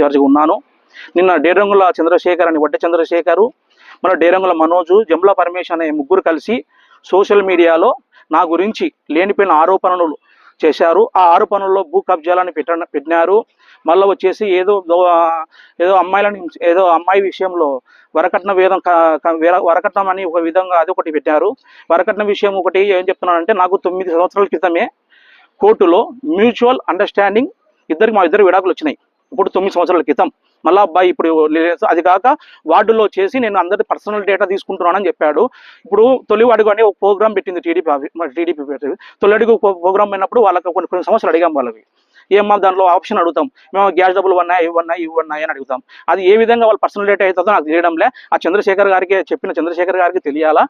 ఇన్ఛార్జిగా ఉన్నాను. నిన్న డేరంగుల చంద్రశేఖర్ అని వడ్డ చంద్రశేఖరు మన డేరంగుల మనోజు జమ్లా పరమేశ్ అనే ముగ్గురు కలిసి సోషల్ మీడియాలో నా గురించి లేనిపోయిన ఆరోపణలు చేశారు. ఆ ఆరోపణల్లో భూ కబ్జాలని పెట్ట పెట్టినారు. మళ్ళీ వచ్చేసి ఏదో ఏదో అమ్మాయిలని ఏదో అమ్మాయి విషయంలో వరకట్న వేదం వరకట్నం అని ఒక విధంగా అది ఒకటి పెట్టారు. వరకట్న విషయం ఒకటి ఏం చెప్తున్నానంటే నాకు తొమ్మిది సంవత్సరాల క్రితమే కోర్టులో మ్యూచువల్ అండర్స్టాండింగ్ ఇద్దరికి మా ఇద్దరు విడాకులు వచ్చినాయి. ఇప్పుడు తొమ్మిది సంవత్సరాల క్రితం మళ్ళా అబ్బాయి ఇప్పుడు అది కాక వార్డులో చేసి నేను అందరి పర్సనల్ డేటా తీసుకుంటున్నానని చెప్పాడు. ఇప్పుడు తొలి అడుగు అని ఒక ప్రోగ్రామ్ పెట్టింది టీడీపీ టీడీపీ పెట్టింది తొలి అడుగు ప్రోగ్రామ్ అయినప్పుడు వాళ్ళకి కొన్ని కొన్ని సమస్యలు అడిగాం వాళ్ళకి. ఏమన్నా దాంట్లో ఆప్షన్ అడుగుతాం. మేము గ్యాస్ డబ్బులు ఉన్నాయి ఇవ్వన్నాయి ఇవ్వన్నాయి అని అడుగుతాం. అది ఏ విధంగా వాళ్ళ పర్సనల్ డేటా అవుతుందో నాకు తెలియడంలే. ఆ చంద్రశేఖర్ గారికి చెప్పిన చంద్రశేఖర్ గారికి తెలియాలా?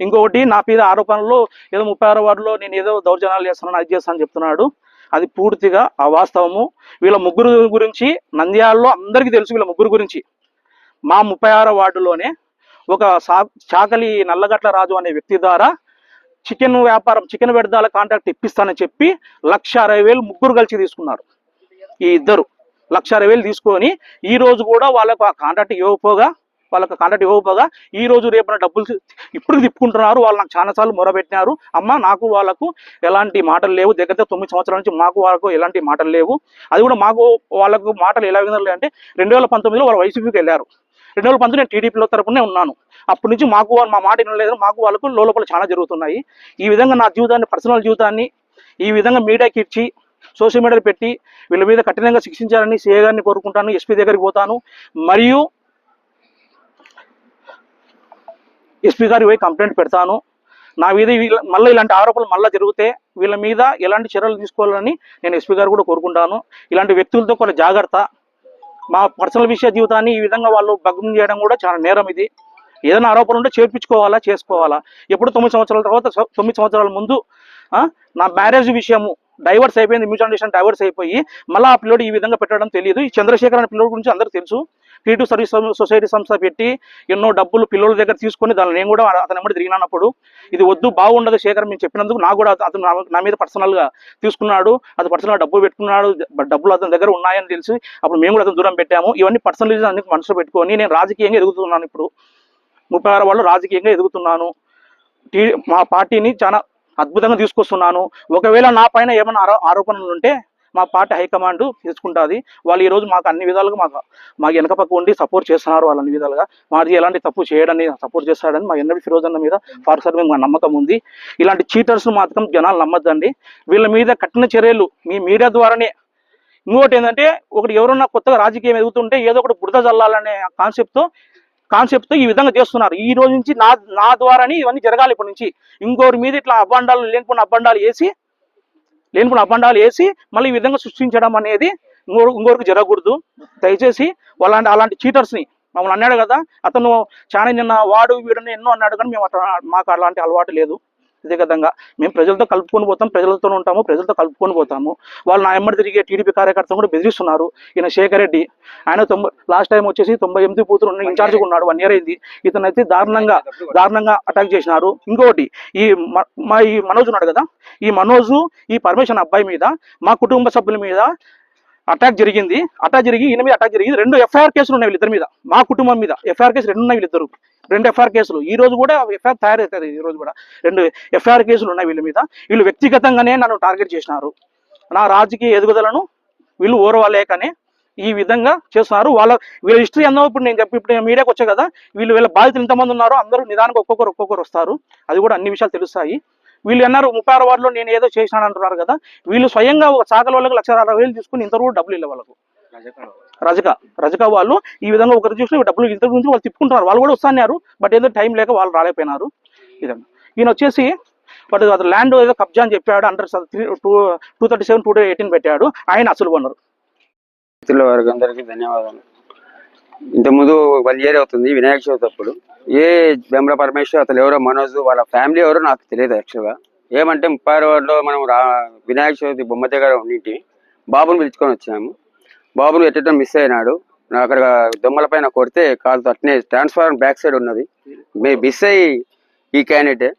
ఇంకొకటి నా మీద ఆరోపణలు ఏదో ముప్పై ఆరు వార్డులో నేను ఏదో దౌర్జన్యాలు చేస్తున్నాను అది చేస్తానని చెప్తున్నాడు. అది పూర్తిగా అవాస్తవము. వీళ్ళ ముగ్గురు గురించి నంద్యాలలో అందరికీ తెలుసు వీళ్ళ ముగ్గురు గురించి. మా ముప్పై ఆరో వార్డులోనే ఒక సా చాకలి నల్లగట్ల రాజు అనే వ్యక్తి ద్వారా చికెన్ వ్యాపారం చికెన్ వ్యర్థాల కాంట్రాక్ట్ ఇప్పిస్తానని చెప్పి లక్ష అరవై వేలు ముగ్గురు కలిసి తీసుకున్నారు. ఈ ఇద్దరు లక్ష అరవై వేలు తీసుకొని ఈ రోజు కూడా వాళ్ళకు ఆ కాంట్రాక్ట్ ఇవ్వకపోగా వాళ్ళకి కాంట్రాక్ట్ ఇవ్వకపోగా ఈ రోజు రేపున డబ్బులు ఇప్పుడు తిప్పుకుంటున్నారు. వాళ్ళు నాకు చాలాసార్లు మొరబెట్టినారు అమ్మ నాకు వాళ్ళకు ఎలాంటి మాటలు లేవు. దగ్గర తొమ్మిది సంవత్సరాల నుంచి మాకు వాళ్ళకు ఎలాంటి మాటలు లేవు. అది కూడా మాకు వాళ్ళకు మాటలు ఎలా వినాలి అంటే రెండు వేల పంతొమ్మిదిలో వాళ్ళు వైసీపీకి వెళ్ళారు. రెండు వేల పంతొమ్మిది నేను టీడీపీలో తరపునే ఉన్నాను. అప్పటి నుంచి మాకు వాళ్ళు మా మాట వినలేదు. మాకు వాళ్ళకు లోపల చాలా జరుగుతున్నాయి. ఈ విధంగా నా జీవితాన్ని పర్సనల్ జీవితాన్ని ఈ విధంగా మీడియాకి ఇచ్చి సోషల్ మీడియాలో పెట్టి వీళ్ళ మీద కఠినంగా శిక్షించాలని సీఏ గారిని కోరుకుంటాను. ఎస్పీ దగ్గరికి పోతాను. మరియు ఎస్పీ గారి పోయి కంప్లైంట్ పెడతాను. నా మీద వీళ్ళ- మళ్ళీ ఇలాంటి ఆరోపణలు మళ్ళీ జరిగితే వీళ్ళ మీద ఎలాంటి చర్యలు తీసుకోవాలని నేను ఎస్పీ గారు కూడా కోరుకుంటాను. ఇలాంటి వ్యక్తులతో కొన్ని జాగ్రత్త. మా పర్సనల్ విషయ జీవితాన్ని ఈ విధంగా వాళ్ళు భగ్నం చేయడం కూడా చాలా నేరం ఇది. ఏదైనా ఆరోపణ ఉంటే చేర్పించుకోవాలా చేసుకోవాలా? ఎప్పుడు తొమ్మిది సంవత్సరాల తర్వాత తొమ్మిది సంవత్సరాల ముందు నా మ్యారేజ్ విషయము డైవర్స్ అయిపోయింది మ్యూచువల్ డైవర్స్ అయిపోయి మళ్ళీ ఆ పిల్లడు ఈ విధంగా పెట్టడం తెలియదు ఈ చంద్రశేఖర్ అనే పిల్లోడి గురించి అందరికీ తెలుసు. క్రియేటివ్ సర్వీస్ సొసైటీ సంస్థ పెట్టి ఎన్నో డబ్బులు పిల్లల దగ్గర తీసుకొని దాన్ని నేను కూడా అతని ఎమ్మడి తిరిగినప్పుడు ఇది వద్దు బాగుండదు శేఖర్ మేము చెప్పినందుకు నాకు కూడా అతను నా- నా మీద పర్సనల్గా తీసుకున్నాడు అతను పర్సనల్గా డబ్బు పెట్టుకున్నాడు డబ్బులు అతని దగ్గర ఉన్నాయని తెలిసి అప్పుడు మేము కూడా అతను దూరం పెట్టాము. ఇవన్నీ పర్సనల్ అన్ని మనసులో పెట్టుకొని నేను రాజకీయంగా ఎదుగుతున్నాను ఇప్పుడు. ముప్పై ఆరు వాళ్ళు రాజకీయంగా ఎదుగుతున్నాను. టీ మా పార్టీని చాలా అద్భుతంగా తీసుకొస్తున్నాను. ఒకవేళ నా పైన ఏమైనా ఆరో ఆరోపణలు ఉంటే మా పార్టీ హైకమాండ్ తీసుకుంటుంది. వాళ్ళు ఈరోజు మాకు అన్ని విధాలుగా మాకు మాకు వెనక పక్క ఉండి సపోర్ట్ చేస్తున్నారు వాళ్ళు అన్ని విధాలుగా. మాది ఎలాంటి తప్పు చేయడని సపోర్ట్ చేస్తాడని మా ఎన్నడి ఫిరోజ్ అన్న మీద ఫారూక్ సార్ మీద మా నమ్మకం ఉంది. ఇలాంటి చీటర్స్ను మాత్రం జనాలు నమ్మద్దండి. వీళ్ళ మీద కఠిన చర్యలు మీ మీడియా ద్వారానే. ఇంకోటి ఏంటంటే ఒకటి ఎవరన్నా కొత్తగా రాజకీయం ఎదుగుతుంటే ఏదో ఒకటి బురద చల్లాలనే కాన్సెప్ట్తో కాన్సెప్ట్తో ఈ విధంగా చేస్తున్నారు. ఈ రోజు నుంచి నా నా ద్వారానే ఇవన్నీ జరగాలి ఇప్పటి నుంచి. ఇంకోరి మీద ఇట్లా అబ్బండాలు లేనిపోయిన అబ్బండాలు వేసి లేనిపోయిన అబండాలు వేసి మళ్ళీ ఈ విధంగా సృష్టించడం అనేది ఇంకో ఇంకొకరికి జరగకూడదు. దయచేసి వాళ్ళ అలాంటి చీటర్స్ని మమ్మల్ని అన్నాడు కదా అతను చాలా నిన్న వాడు వీడని ఎన్నో అన్నాడు కానీ మేము అట్లా మాకు అలాంటి అలవాటు లేదు. ఇదే విధంగా మేము ప్రజలతో కలుపుకొని పోతాం ప్రజలతో ఉంటాము ప్రజలతో కలుపుకొని పోతాము. వాళ్ళు నా ఎమ్మడి తిరిగే టీడీపీ కార్యకర్తలు కూడా బెదిరిస్తున్నారు ఈయన శేఖర్ రెడ్డి ఆయన తొంభై లాస్ట్ టైం వచ్చేసి తొంభై ఎనిమిది కూతురు ఉన్న ఇన్ఛార్జ్గా ఉన్నాడు వన్ ఇయర్ అయింది. ఇతను అయితే దారుణంగా దారుణంగా అటాక్ చేసినారు. ఇంకొకటి ఈ మ- మా ఈ మనోజ్ ఉన్నాడు కదా? ఈ మనోజు ఈ పరమేశ్వర్ అబ్బాయి మీద మా కుటుంబ సభ్యుల మీద అటాక్ జరిగింది. అటాక్ జరిగి ఈయన మీద అటాక్ జరిగింది. రెండు ఎఫ్ఐఆర్ కేసులు ఉన్నాయి వీళ్ళిద్దరి మీద. మా కుటుంబం మీద ఎఫ్ఐఆర్ కేసులు రెండు ఉన్నాయి వీళ్ళిద్దరు. రెండు ఎఫ్ఐఆర్ కేసులు. ఈ రోజు కూడా ఎఫ్ఐఆర్ తయారవుతుంది ఈ రోజు కూడా రెండు ఎఫ్ఐఆర్ కేసులు ఉన్నాయి వీళ్ళ మీద. వీళ్ళు వ్యక్తిగతంగానే నన్ను టార్గెట్ చేసినారు. నా రాజకీయ ఎదుగుదలను వీళ్ళు ఓరవలేకనే ఈ విధంగా చేస్తున్నారు. వాళ్ళ వీళ్ళ హిస్టరీ అన్న ఇప్పుడు నేను చెప్పి ఇప్పుడు నేను మీడియాకి వచ్చా కదా. వీళ్ళు వీళ్ళ బాధితులు ఎంతమంది ఉన్నారో అందరూ నిదానికి ఒక్కొక్కరు ఒక్కొక్కరు వస్తారు. అది కూడా అన్ని విషయాలు తెలుస్తాయి. వీళ్ళు అన్నారు ముప్పై ఆరు వార్డులో నేను ఏదో చేసినాను అంటున్నారు కదా. వీళ్ళు స్వయంగా ఒక శాఖల వాళ్ళకి లక్ష అరవై వేలు తీసుకుని ఇంత కూడా డబ్బులు ఇవ్వాలి వాళ్ళకు. రజక. రజక వాళ్ళు ఈ విధంగా ఒకరు చూసి డబ్బులు ఇంత నుంచి వాళ్ళు తిప్పుకుంటున్నారు. వాళ్ళు కూడా వస్తున్నారు బట్ ఏదో టైం లేక వాళ్ళు రాలేకపోయినారు. ఇదండి ఈయన వచ్చేసి వాడు అతను ల్యాండ్ ఏదో కబ్జా అని చెప్పాడు under three two two thirty seven two eighteen పెట్టాడు. ఆయన అసలు కొన్నారు అందరికీ ధన్యవాదాలు. ఇంతకుముందు వన్ ఇయర్ అవుతుంది వినాయక చవితి అప్పుడు. ఏ బెంబల పరమేశ్వర్ అతను ఎవరో మనోజ్ వాళ్ళ ఫ్యామిలీ ఎవరో నాకు తెలియదు యాక్చువల్గా ఏమంటే ముప్పై వార్డులో మనం రా వినాయక చవితి బొమ్మ దగ్గర ఉన్నింటి బాబుని పిలుచుకొని వచ్చాము. బాబుని ఎట్టడం మిస్ అయినాడు. అక్కడ దొమ్మల పైన కొడితే కాలుతో అట్నే ట్రాన్స్ఫార్మర్ బ్యాక్ సైడ్ ఉన్నది. మే మిస్ అయ్యి ఈ క్యాండిడేటే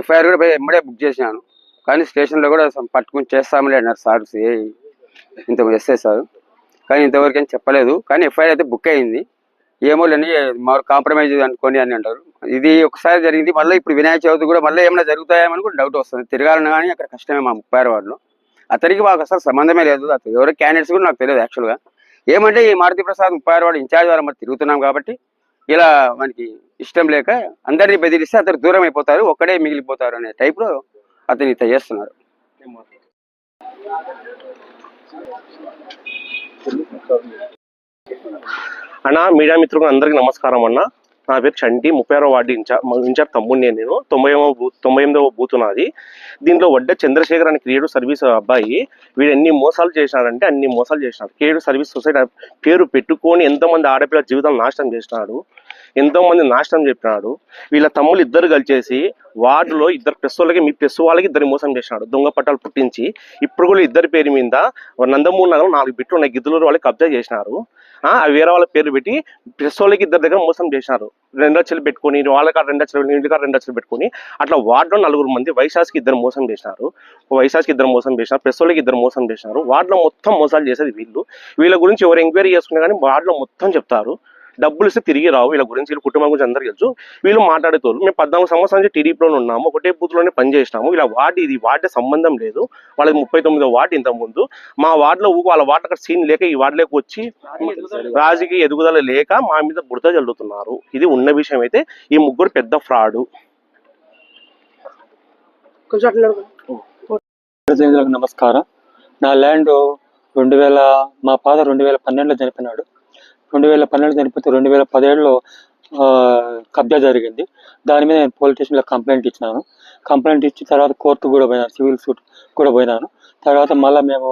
ఎఫ్ఐఆర్ కూడా పోయి ఎమ్మడే బుక్ చేసినాను. కానీ స్టేషన్లో కూడా పట్టుకుని చేస్తామని అన్నారు సార్ ఇంత ఎస్ఐ సార్. కానీ ఇంతవరకు ఏం చెప్పలేదు. కానీ ఎఫ్ఐఆర్ అయితే బుక్ అయింది. ఏమో లేని మాకు కాంప్రమైజ్ అనుకోని అని అంటారు. ఇది ఒకసారి జరిగింది. మళ్ళీ ఇప్పుడు వినాయక చవితి కూడా మళ్ళీ ఏమైనా జరుగుతాయేమని కూడా డౌట్ వస్తుంది. తిరగాలని కానీ అక్కడ కష్టమే మా ముప్పై ఆరు అతనికి మాకు అసలు సంబంధమే లేదు. అతను ఎవరో క్యాండిడేట్స్ కూడా నాకు తెలియదు యాక్చువల్గా ఏమంటే ఈ మారుతి ప్రసాద్ ముప్పై ఆరు వాడు ఇన్ఛార్జ్ ద్వారా మరి తిరుగుతున్నాం కాబట్టి ఇలా మనకి ఇష్టం లేక అందరినీ బెదిరిస్తే అతను దూరం అయిపోతారు. ఒక్కడే మిగిలిపోతారు అనే టైప్లో అతని చేస్తున్నారు. అన్న మీడియా మిత్రులు అందరికీ నమస్కారం అన్న. నా పేరు చంటి ముప్పై ఆరో వార్డు ఇన్ఛార్జ్ ఇన్ఛార్జ్ తమ్ముడిని నేను. తొంభై బూత్ తొంభై ఎనిమిదవ బూత్ నాది. దీంట్లో వడ్డ చంద్రశేఖర్ అని క్రియేటివ్ సర్వీస్ అబ్బాయి. వీడు ఎన్ని మోసాలు చేసినాడంటే అన్ని మోసాలు చేసినాడు. క్రియేటివ్ సర్వీస్ సొసైటీ పేరు పెట్టుకొని ఎంతోమంది ఆడపిల్ల జీవితాలు నాశనం చేసినాడు. ఎంతోమంది నాశనం చెప్పినాడు. వీళ్ళ తమ్ముళ్ళు ఇద్దరు కలిసేసి వార్డులో ఇద్దరు ప్రెస్ వాళ్ళకి మీ ప్రెస్ వాళ్ళకి ఇద్దరు మోసం చేసినాడు. దొంగ పట్టాలు పుట్టించి ఇప్పుడు కూడా ఇద్దరి పేరు మీద నందమూరి నగరం నాలుగు బిట్లు ఉన్నాయి. గిద్దులూరు వాళ్ళకి కబ్జా చేసినారు. ఆ, అవి వేరే వాళ్ళ పేరు పెట్టి ప్రెస్ వాళ్ళకి ఇద్దరి దగ్గర మోసం చేసినారు. రెండు లక్షలు పెట్టుకొని వాళ్ళ కాడ రెండు లక్షలు ఇంటి కాడ రెండు లక్షలు పెట్టుకొని అట్లా వార్డులో నలుగురు మంది వైశాస్కి ఇద్దరు మోసం చేసినారు. వైశాస్కి ఇద్దరు మోసం చేసినారు. ప్రెస్ వాళ్ళకి ఇద్దరు మోసం చేసినారు. వార్డులో మొత్తం మోసాలు చేసేది వీళ్ళు. వీళ్ళ గురించి ఎవరు ఎంక్వైరీ చేసుకున్నా కానీ వార్డులో మొత్తం చెప్తారు. డబ్బులు ఇస్తే తిరిగి రావు. వీళ్ళ గురించి వీళ్ళ కుటుంబం గురించి అందరికీ తెలుసు. వీళ్ళు మాట్లాడేతోళ్ళు మేము పద్నాలుగు సంవత్సరాల నుంచి టీడీపీలో ఉన్నాము. ఒకటే బూత్లోనే పనిచేసినాము ఇలా వార్డు ఇది వార్డు సంబంధం లేదు. వాళ్ళకి ముప్పై తొమ్మిదో వార్డు ఇంత ముందు మా వార్డులో ఊకు వాళ్ళ వార్డు అక్కడ సీన్ లేక ఈ వార్డులోకి వచ్చి రాజకీయ ఎదుగుదల లేక మా మీద బుడత జల్లుతున్నారు. ఇది ఉన్న విషయం అయితే ఈ ముగ్గురు పెద్ద ఫ్రాడు నమస్కారం. నా ల్యాండ్ రెండు వేల మా ఫాదర్ రెండు వేల పన్నెండులో చనిపోయినాడు. రెండు వేల పన్నెండు చనిపోతే రెండు వేల పదిహేడులో కబ్జా జరిగింది. దాని మీద నేను పోలీస్ స్టేషన్లో కంప్లైంట్ ఇచ్చినాను. కంప్లైంట్ ఇచ్చి తర్వాత కోర్టు కూడా పోయినాను సివిల్ సూట్ కూడా పోయినాను. తర్వాత మళ్ళీ మేము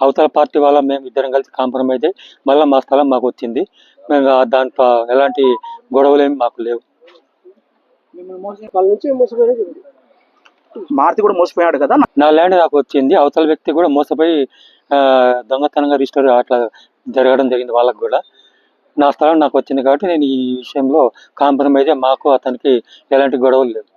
అవతల పార్టీ వాళ్ళ మేము ఇద్దరం కలిసి కాంప్రమైజ్ అయ్యి మళ్ళీ మా స్థలం మాకు వచ్చింది. మేము ఆ దాంట్లో ఎలాంటి గొడవలు ఏమి మాకు లేవు. మారుతి కూడా మోసపోయాడు కదా నా ల్యాండ్ నాకు వచ్చింది. అవతల వ్యక్తి కూడా మోసపోయి దొంగతనంగా రిజిస్టర్ అట్లా జరగడం జరిగింది వాళ్ళకు కూడా. నా స్థలం నాకు వచ్చింది కాబట్టి నేను ఈ విషయంలో కాంప్రమైజ్ మాకు అతనికి ఎలాంటి గొడవలు లేవు.